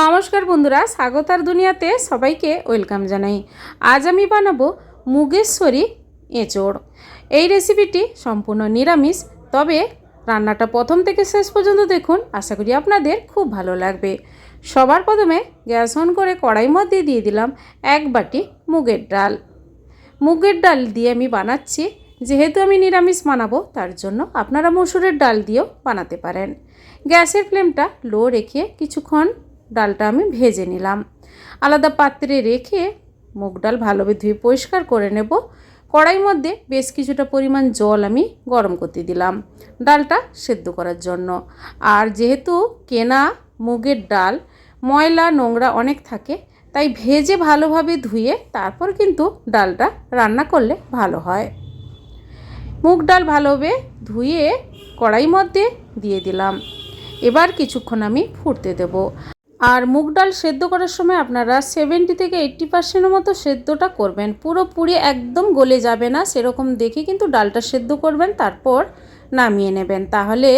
নমস্কার বন্ধুরা স্বাগতার দুনিয়াতে সবাইকে ওয়েলকাম জানাই। আজ আমি বানাবো মুগেশ্বরী এঁচোড়। এই রেসিপিটি সম্পূর্ণ নিরামিষ, তবে রান্নাটা প্রথম থেকে শেষ পর্যন্ত দেখুন, আশা করি আপনাদের খুব ভালো লাগবে। সবার প্রথমে গ্যাস অন করে কড়াই মধ্যে দিয়ে দিলাম এক বাটি মুগের ডাল। মুগের ডাল দিয়ে আমি বানাচ্ছি, যেহেতু আমি নিরামিষ বানাবো, তার জন্য আপনারা মসুরের ডাল দিয়েও বানাতে পারেন। গ্যাসের ফ্লেমটা লো রেখে কিছুক্ষণ ডালটা আমি ভেজে নিলাম। আলাদা পাত্রে রেখে মুগ ডাল ভালোভাবে ধুয়ে পরিষ্কার করে নেব। কড়াই মধ্যে বেশ কিছুটা পরিমাণ জল আমি গরম করতে দিলাম ডালটা সেদ্ধ করার জন্য। আর যেহেতু কেনা মুগের ডাল, ময়লা, নোংরা অনেক থাকে, তাই ভেজে ভালোভাবে ধুয়ে তারপর কিন্তু ডালটা রান্না করলে ভালো হয়। মুগ ডাল ভালোভাবে ধুয়ে কড়াই মধ্যে দিয়ে দিলাম। এবার কিছুক্ষণ আমি ফুটতে দেব। আর মুগ ডাল সেদ্ধ করার সময় আপনারা সেভেন্টি থেকে এইট্টি পার্সেন্টের মতো সেদ্ধটা করবেন। পুরোপুরি একদম গলে যাবে না, সেরকম দেখে কিন্তু ডালটা সেদ্ধ করবেন, তারপর নামিয়ে নেবেন। তাহলে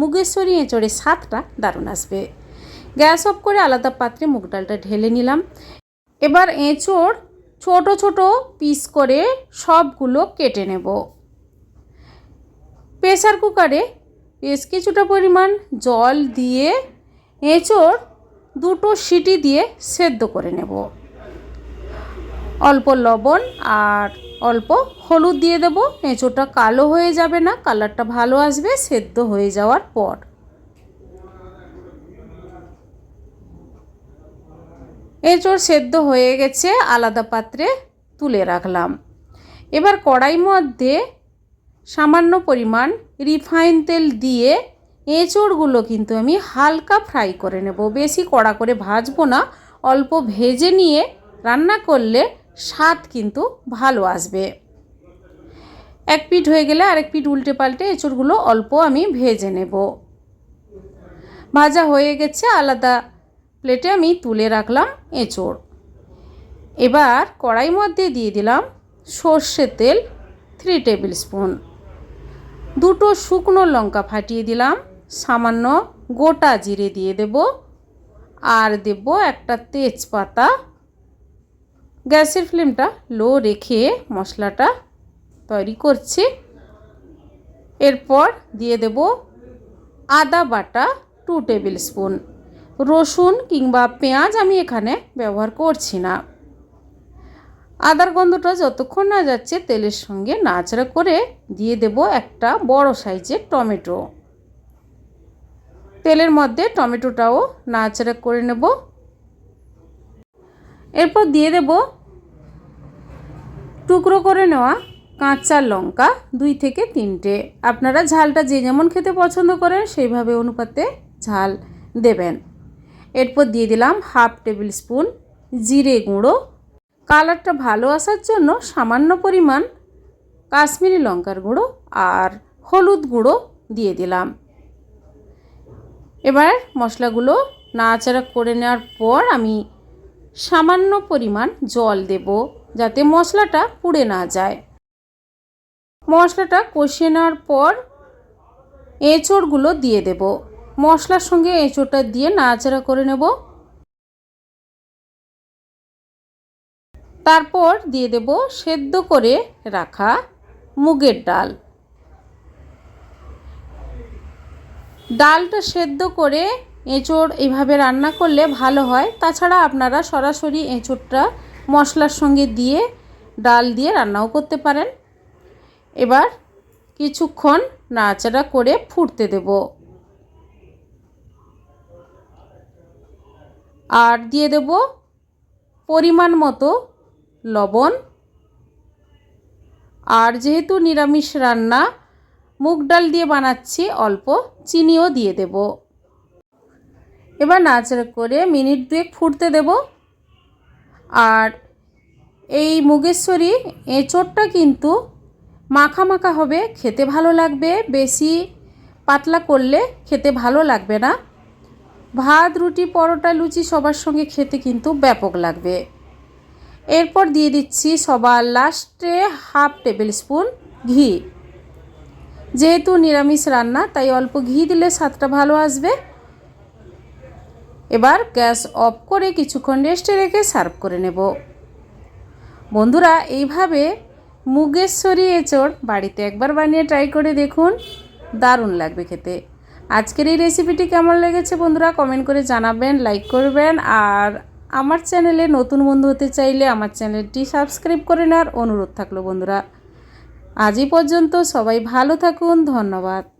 মুগেশ্বরী এঁচড়ে স্বাদটা দারুণ আসবে। গ্যাস অফ করে আলাদা পাত্রে মুগ ডালটা ঢেলে নিলাম। এবার এঁচড় ছোট ছোট পিস করে সবগুলো কেটে নেব। প্রেসার কুকারে বেশ কিছুটা পরিমাণ জল দিয়ে এঁচড় দুটো সিটি দিয়ে সেদ্ধ করে নেব। অল্প লবণ আর অল্প হলুদ দিয়ে দেবো। এঁচোড়টা কালো হয়ে যাবে না, কালারটা ভালো আসবে, সেদ্ধ হয়ে যাওয়ার পর। এঁচোড় সেদ্ধ হয়ে গেছে, আলাদা পাত্রে তুলে রাখলাম। এবার কড়াই মধ্যে সামান্য পরিমাণ রিফাইন তেল দিয়ে এঁচড়গুলো কিন্তু আমি হালকা ফ্রাই করে নেব। বেশি কড়া করে ভাজবো না, অল্প ভেজে নিয়ে রান্না করলে স্বাদ কিন্তু ভালো আসবে। এক পিঠ হয়ে গেলে আরেক পিঠ উল্টে পাল্টে এঁচড়গুলো অল্প আমি ভেজে নেব। ভাজা হয়ে গেছে, আলাদা প্লেটে আমি তুলে রাখলাম এঁচড়। এবার কড়াই মধ্যে দিয়ে দিলাম সর্ষে তেল থ্রি টেবিল স্পুন দুটো শুকনো লঙ্কা ফাটিয়ে দিলাম। সামান্য গোটা জিরে দিয়ে দেব। আর দেব একটা তেজপাতা। গ্যাসের ফ্লেমটা লো রেখে মশলাটা তৈরি করছি। এরপর দিয়ে দেব আদা বাটা টু টেবিল স্পুন রসুন কিংবা পেঁয়াজ আমি এখানে ব্যবহার করছি না। আদার গন্ধটা যতক্ষণ না যাচ্ছে তেলের সঙ্গে নাচড়া করে দিয়ে দেব একটা বড় সাইজের টমেটো। তেলের মধ্যে টমেটোটাও নাচড়া করে নেব। এরপর দিয়ে দেব টুকরো করে নেওয়া কাঁচা লঙ্কা দুই থেকে তিনটে। আপনারা ঝালটা যে যেমন খেতে পছন্দ করেন, সেইভাবে অনুপাতে ঝাল দেবেন। এরপর দিয়ে দিলাম হাফ টেবিল স্পুন জিরে গুঁড়ো। কালারটা ভালো আসার জন্য সামান্য পরিমাণ কাশ্মীরি লঙ্কার গুঁড়ো আর হলুদ গুঁড়ো দিয়ে দিলাম। এবার মশলাগুলো নাড়াচাড়া করে নেওয়ার পর আমি সামান্য পরিমাণ জল দেব যাতে মশলাটা পুড়ে না যায়। মশলাটা কষিয়ে নেওয়ার পর এঁচড়গুলো দিয়ে দেব। মশলার সঙ্গে এঁচড়টা দিয়ে নাড়াচাড়া করে নেব। তারপর দিয়ে দেব সেদ্ধ করে রাখা মুগের ডাল। ডালটা সেদ্ধ করে এঁচড় এইভাবে রান্না করলে ভালো হয়। তাছাড়া আপনারা সরাসরি এঁচড়টা মশলার সঙ্গে দিয়ে ডাল দিয়ে রান্নাও করতে পারেন। এবার কিছুক্ষণ নাড়াচাড়া করে ফুটতে দেব। আর দিয়ে দেব পরিমাণ মতো লবণ। আর যেহেতু নিরামিষ রান্না মুগ ডাল দিয়ে বানাচ্ছি অল্প চিনিও দিয়ে দেব। এবার নাচড়া করে মিনিট দুয়েক ফুটতে দেব। আর এই মুগেশ্বরী এঁচোড়টা কিন্তু মাখা মাখা হবে, খেতে ভালো লাগবে, বেশি পাতলা করলে খেতে ভালো লাগবে না। ভাত, রুটি, পরোটা, লুচি সবার সঙ্গে খেতে কিন্তু ব্যাপক লাগবে। এরপর দিয়ে দিচ্ছি সবার লাস্টে হাফ টেবিল স্পুন ঘি। যেহেতু নিরামিষ রান্না, তাই অল্প ঘি দিলে স্বাদটা ভালো আসবে। এবার গ্যাস অফ করে কিছুক্ষণ রেস্টে রেখে সার্ভ করে নেব। বন্ধুরা, এইভাবে মুগেশ্বরী এঁচড় বাড়িতে একবার বানিয়ে ট্রাই করে দেখুন। দারুণ লাগবে খেতে। আজকের এই রেসিপিটি কেমন লেগেছে বন্ধুরা, কমেন্ট করে জানাবেন, লাইক করবেন। আর আমার চ্যানেলে নতুন বন্ধু হতে চাইলে আমার চ্যানেলটি সাবস্ক্রাইব করে নেওয়ার অনুরোধ থাকল বন্ধুরা। আজই পর্যন্ত সবাই ভালো থাকুন ধন্যবাদ।